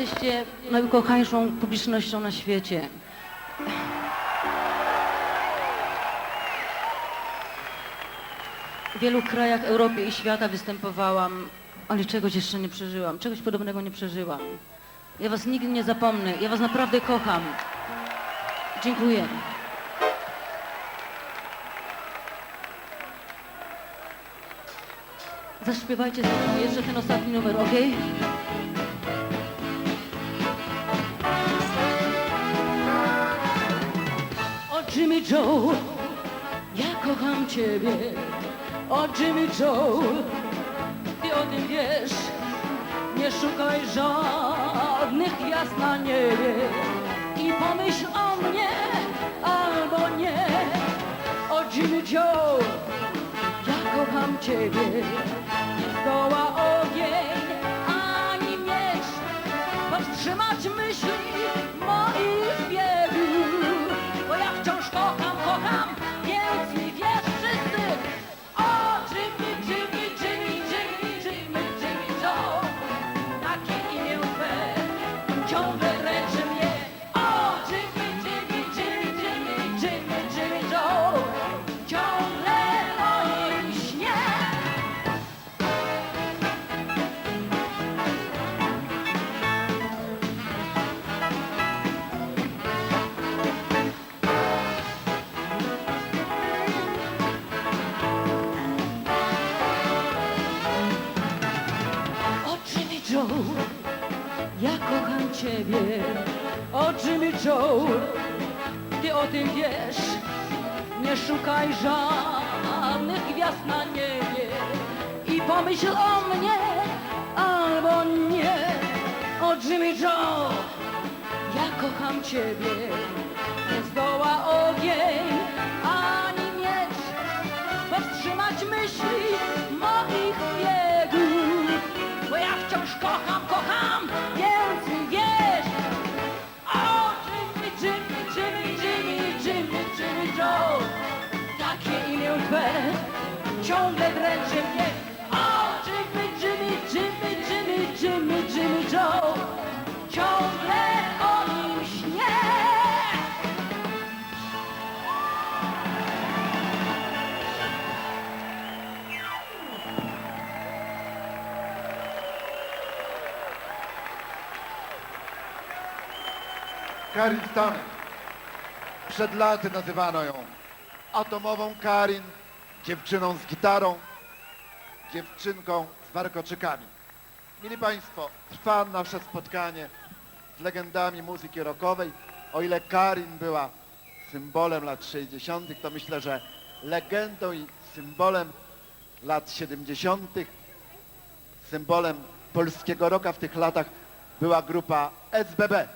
jesteście najukochańszą publicznością na świecie. W wielu krajach Europy i świata występowałam, ale czegoś jeszcze nie przeżyłam, czegoś podobnego nie przeżyłam. Ja was nigdy nie zapomnę, ja was naprawdę kocham. Dziękuję. Zaśpiewajcie ze jeszcze ten ostatni numer, okej? Jimmy Joe, ja kocham ciebie. O Jimmy Joe, ty o tym wiesz. Nie szukaj żadnych gwiazd na niebie i pomyśl o mnie albo nie. O Jimmy Joe, ja kocham ciebie. Nie zdoła ogień ani miecz powstrzymać myśli Joe, ja kocham Ciebie. O Jimmy Joe, Ty o tym wiesz. Nie szukaj żadnych gwiazd na niebie i pomyśl o mnie albo nie. O Jimmy Joe, ja kocham Ciebie. Nie zdoła ogień Jimmy, Jimmy, Jimmy, Jimmy, Jimmy, Jimmy Joe. Ciągle o nim śnię. Karin Stanek. Przed laty nazywano ją atomową Karin, dziewczyną z gitarą, dziewczynką z warkoczykami. Mili Państwo, trwa nasze spotkanie z legendami muzyki rockowej. O ile Karin była symbolem lat 60., to myślę, że legendą i symbolem lat 70., symbolem polskiego rocka w tych latach była grupa SBB.